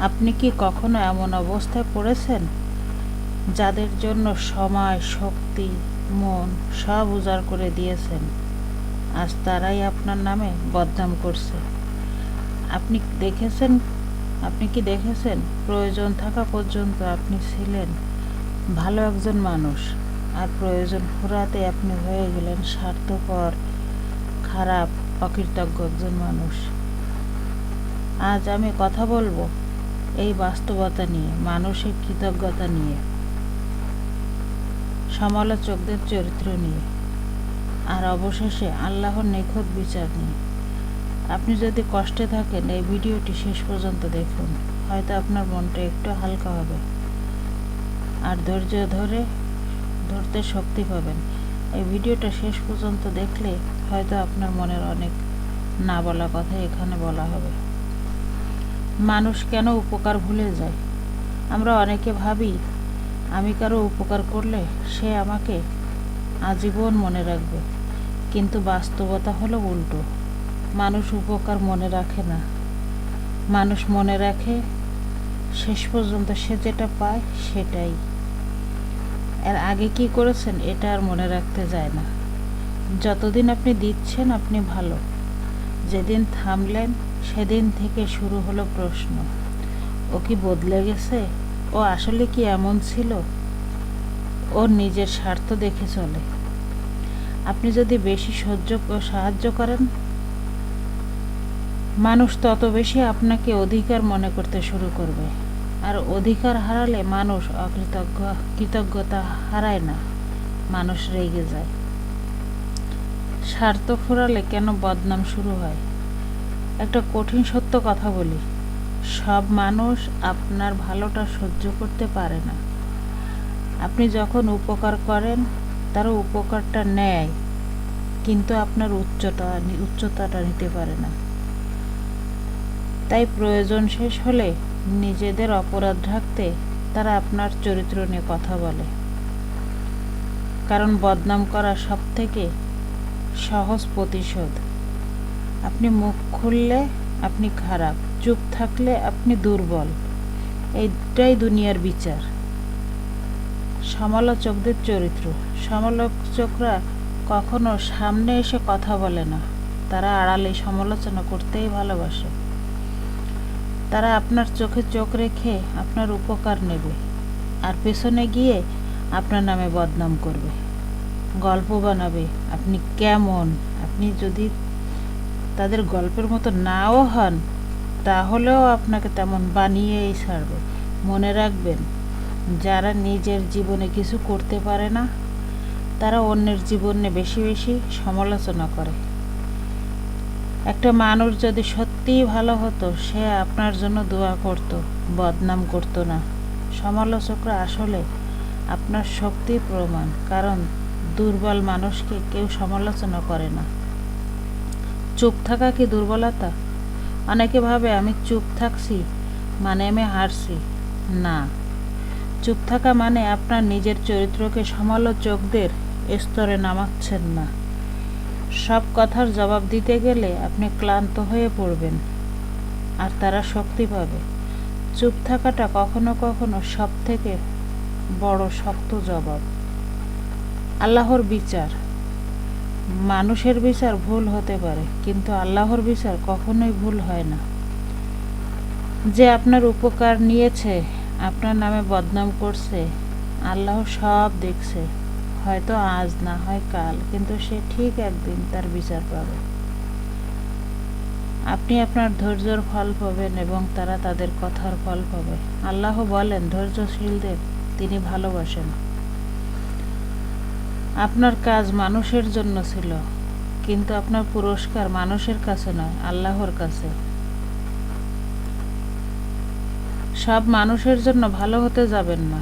আপনি কি কখনো এমন অবস্থায় পড়েছেন? যাদের জন্য সময়, শক্তি, মন সব উজাড় করে দিয়েছেন। আজ তারাই আপনার নামে বদনাম করছে। আপনি দেখেছেন, আপনি কি দেখেছেন? প্রয়োজন থাকা পর্যন্ত আপনি ছিলেন ভালো একজন মানুষ। আর প্রয়োজন ফুরাতে আপনি হয়ে গেলেন স্বার্থপর, খারাপ, অকৃতজ্ঞ একজন মানুষ। আজ আমি কথা বলব এই বাস্তবতা নিয়ে, মানসিক কৃতজ্ঞতা নিয়ে, সমালোচকদের চরিত্র নিয়ে, আর অবশেষে আল্লাহর নিখুঁত বিচার নিয়ে। আপনি যদি কষ্টে থাকেন, এই ভিডিওটি শেষ পর্যন্ত দেখুন। হয়তো আপনার মনটা একটু হালকা হবে। আর ধৈর্য ধরে ধরতে শক্তি পাবেন। এই ভিডিওটা শেষ পর্যন্ত দেখলে হয়তো আপনার মনের অনেক না বলা কথা এখানে বলা হবে। মানুষ কেন উপকার ভুলে যায়? আমরা অনেকে ভাবি, আমি কারও উপকার করলে সে আমাকে আজীবন মনে রাখবে। কিন্তু বাস্তবতা হলো উল্টো। মানুষ উপকার মনে রাখে না। মানুষ মনে রাখে, শেষ পর্যন্ত সে যেটা পায় সেটাই। এর আগে কি করেছেন এটা আর মনে রাখতে যায় না। যতদিন আপনি দিচ্ছেন আপনি ভালো। যেদিন থামলেন সেদিন থেকে শুরু হলো প্রশ্ন। ও কি বদলে গেছে? ও আসলে কি এমন ছিল? ওর নিজের স্বার্থ দেখে চলে। আপনি যদি বেশি সহ্য সাহায্য করেন? মানুষ তত বেশি আপনাকে অধিকার মনে করতে শুরু করবে। আর অধিকার হারালে মানুষ অকৃতজ্ঞ, কৃতজ্ঞতা হারায় না। মানুষ রেগে যায়। স্বার্থ ফুরালে কেন বদনাম শুরু হয়? একটা কঠিন সত্য কথা বলি। সব মানুষ আপনার ভালোটা সহ্য করতে পারে না। আপনি যখন উপকার করেন, তারা উপকারটা নেয়, কিন্তু আপনার উচ্চতা উচ্চতাটা নিতে পারে না। তাই প্রয়োজন শেষ হলে নিজেদের অপরাধ ঢাকতে তারা আপনার চরিত্র নিয়ে কথা বলে। কারণ বদনাম করা সব থেকে সহজ প্রতিশোধ। আপনি মুখ খুললে আপনি খারাপ, চুপ থাকলে আপনি দুর্বল। এইটাই দুনিয়ার বিচার। সমালোচকদের চরিত্র। সমালোচকরা কখনো সামনে এসে কথা বলে না। তারা আড়ালে সমালোচনা করতেই ভালোবাসে। তারা আপনার চোখে চোখ রেখে আপনার উপকার নেবে আর পেছনে গিয়ে আপনার নামে বদনাম করবে। গল্প বানাবে। আপনি কেমন? আপনি যদি তাদের গল্পের মতো নাও হন, তাহলেও আপনাকে তেমন বানিয়েই ছাড়বে। মনে রাখবেন, যারা নিজের জীবনে কিছু করতে পারে না, তারা অন্যের জীবনে বেশি বেশি সমালোচনা করে। একটা মানুষ যদি সত্যিই ভালো হতো, সে আপনার জন্য দোয়া করত, বদনাম করতো না। সমালোচকরা আসলে আপনার শক্তির প্রমাণ, কারণ দুর্বল মানুষকে কেউ সমালোচনা করে না। চুপ থাকা কি দুর্বলতা? অনেকে ভাবে, আমি চুপ থাকছি মানে আমি হারছি। না। চুপ থাকা মানে আপনার নিজের চরিত্রকে সমালোচকদের স্তরে নামাচ্ছেন না। সব কথার জবাব দিতে গেলে আপনি ক্লান্ত হয়ে পড়বেন, আর তারা শক্তি পাবে। চুপ থাকাটা কখনো কখনো সব থেকে বড় শক্ত জবাব। আল্লাহর বিচার। মানুষের বিচার ভুল হতে পারে, কিন্তু আল্লাহর বিচার কখনোই ভুল হয় না। যে আপনার উপকার নিয়েছে, আপনার নামে বদনাম করছে, আল্লাহ সব দেখছে। হয়তো আজ, না হয় কাল, কিন্তু সে ঠিক একদিন তার বিচার পাবে। আপনি আপনার ধৈর্যর ফল পাবেন এবং তারা তাদের কথার ফল পাবে। আল্লাহ বলেন, ধৈর্যশীলদের তিনি ভালোবাসেন। আপনার কাজ মানুষের জন্য ছিল, কিন্তু আপনার পুরস্কার মানুষের কাছে নয়, আল্লাহর কাছে। সব মানুষের জন্য ভালো হতে যাবেন না।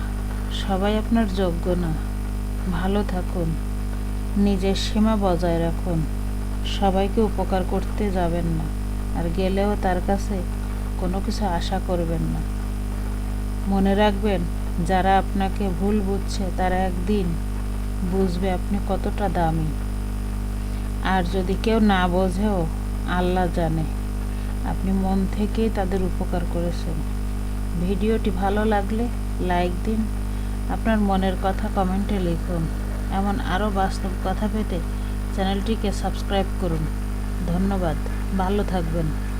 সবাই আপনার যোগ্য না। ভালো থাকুন। নিজের সীমা বজায় রাখুন। সবাইকে উপকার করতে যাবেন না। আর গেলেও তার কাছে কোনো কিছু আশা করবেন না। মনে রাখবেন, যারা আপনাকে ভুল বুঝছে, তারা একদিন বুঝবে আপনি কতটা দামি। আর যদি কেউ না বোঝেও, আল্লাহ জানে। আপনি মন থেকেই তাদের উপকার করেছেন। ভিডিওটি ভালো লাগলে লাইক দিন। আপনার মনের কথা কমেন্টে লিখুন। এমন আরও বাস্তব কথা পেতে চ্যানেলটিকে সাবস্ক্রাইব করুন। ধন্যবাদ। ভালো থাকবেন।